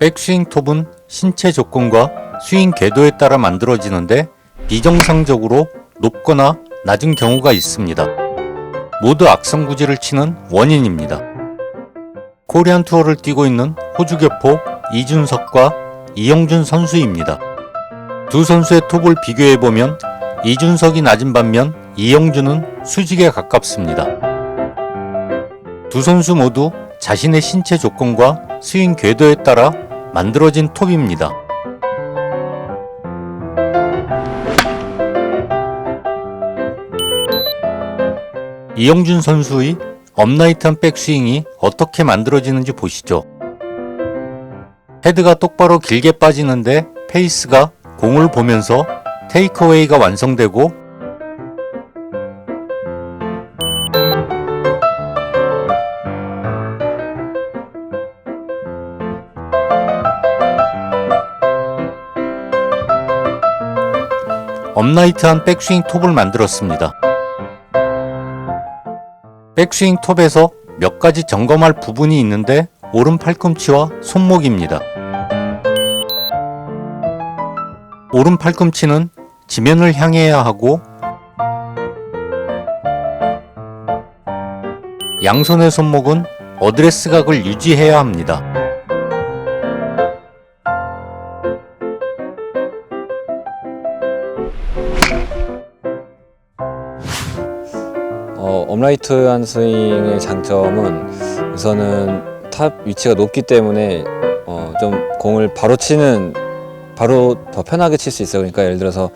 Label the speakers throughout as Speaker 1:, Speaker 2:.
Speaker 1: 백스윙 톱은 신체 조건과 스윙 궤도에 따라 만들어지는데 비정상적으로 높거나 낮은 경우가 있습니다. 모두 악성 구질을 치는 원인입니다. 코리안 투어를 뛰고 있는 호주 교포 이준석과 이영준 선수입니다. 두 선수의 톱을 비교해보면 이준석이 낮은 반면 이영준은 수직에 가깝습니다. 두 선수 모두 자신의 신체 조건과 스윙 궤도에 따라 만들어진 톱입니다. 이영준 선수의 업라이트한 백스윙이 어떻게 만들어지는지 보시죠. 헤드가 똑바로 길게 빠지는데 페이스가 공을 보면서 테이크어웨이가 완성되고 업라이트한 백스윙 톱을 만들었습니다. 백스윙 톱에서 몇 가지 점검할 부분이 있는데 오른 팔꿈치와 손목입니다. 오른 팔꿈치는 지면을 향해야 하고 양손의 손목은 어드레스 각을 유지해야 합니다.
Speaker 2: 업라이트 한 스윙의 장점은 우선은 탑 위치가 높기 때문에 어, 좀 공을 바로 치는 바로 더 편하게 칠 수 있어요. 그러니까 예를 들어서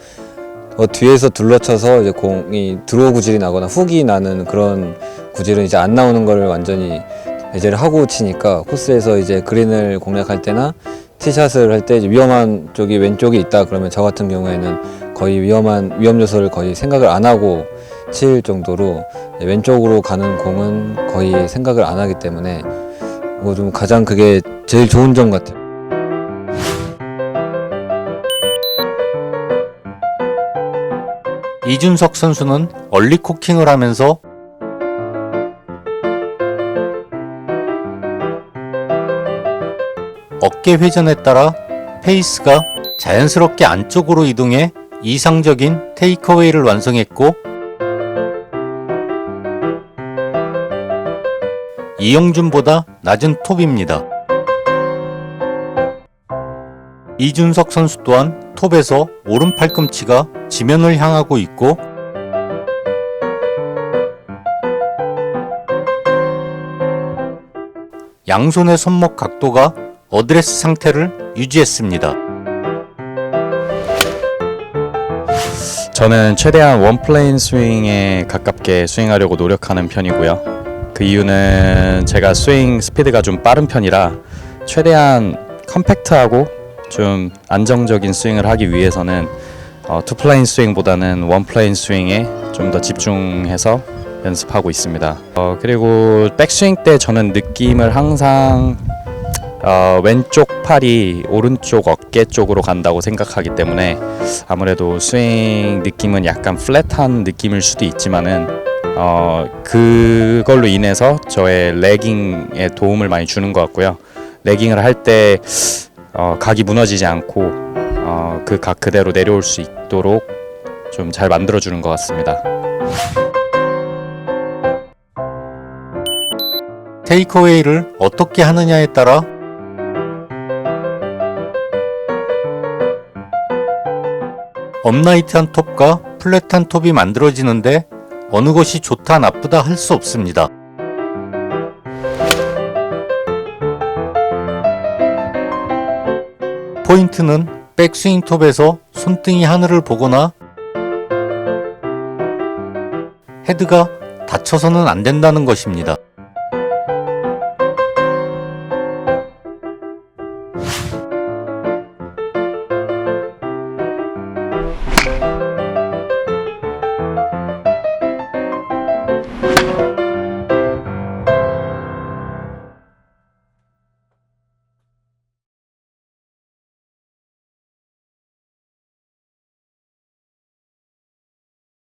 Speaker 2: 더 뒤에서 둘러쳐서 이제 공이 드로우 구질이 나거나 훅이 나는 그런 구질은 이제 안 나오는 걸 완전히 배제를 하고 치니까 코스에서 이제 그린을 공략할 때나 티샷을 할 때 위험한 쪽이 왼쪽에 있다 그러면 저 같은 경우에는 거의 위험한 위험 요소를 거의 생각을 안 하고 칠 정도로 왼쪽으로 가는 공은 거의 생각을 안 하기 때문에 뭐 좀 가장 그게 제일 좋은 점 같아요.
Speaker 1: 이준석 선수는 얼리 코킹을 하면서 어깨 회전에 따라 페이스가 자연스럽게 안쪽으로 이동해 이상적인 테이크어웨이를 완성했고 이영준보다 낮은 톱입니다. 이준석 선수 또한 톱에서 오른 팔꿈치가 지면을 향하고 있고 양손의 손목 각도가 어드레스 상태를 유지했습니다.
Speaker 3: 저는 최대한 원플레인 스윙에 가깝게 스윙하려고 노력하는 편이고요. 그 이유는 제가 스윙 스피드가 좀 빠른 편이라 최대한 컴팩트하고 좀 안정적인 스윙을 하기 위해서는 어, 투플레인 스윙보다는 원플레인 스윙에 좀 더 집중해서 연습하고 있습니다. 어, 그리고 백스윙 때 저는 느낌을 항상 어, 왼쪽 팔이 오른쪽 어깨 쪽으로 간다고 생각하기 때문에 아무래도 스윙 느낌은 약간 플랫한 느낌일 수도 있지만은 어, 그걸로 인해서 저의 레깅에 도움을 많이 주는 것 같고요. 레깅을 할 때 어, 각이 무너지지 않고 어, 그 각 그대로 내려올 수 있도록 좀 잘 만들어 주는 것 같습니다.
Speaker 1: 테이크어웨이를 어떻게 하느냐에 따라 업라이트한 톱과 플랫한 톱이 만들어지는데 어느 것이 좋다 나쁘다 할 수 없습니다. 포인트는 백스윙 톱에서 손등이 하늘을 보거나 헤드가 닫혀서는 안 된다는 것입니다.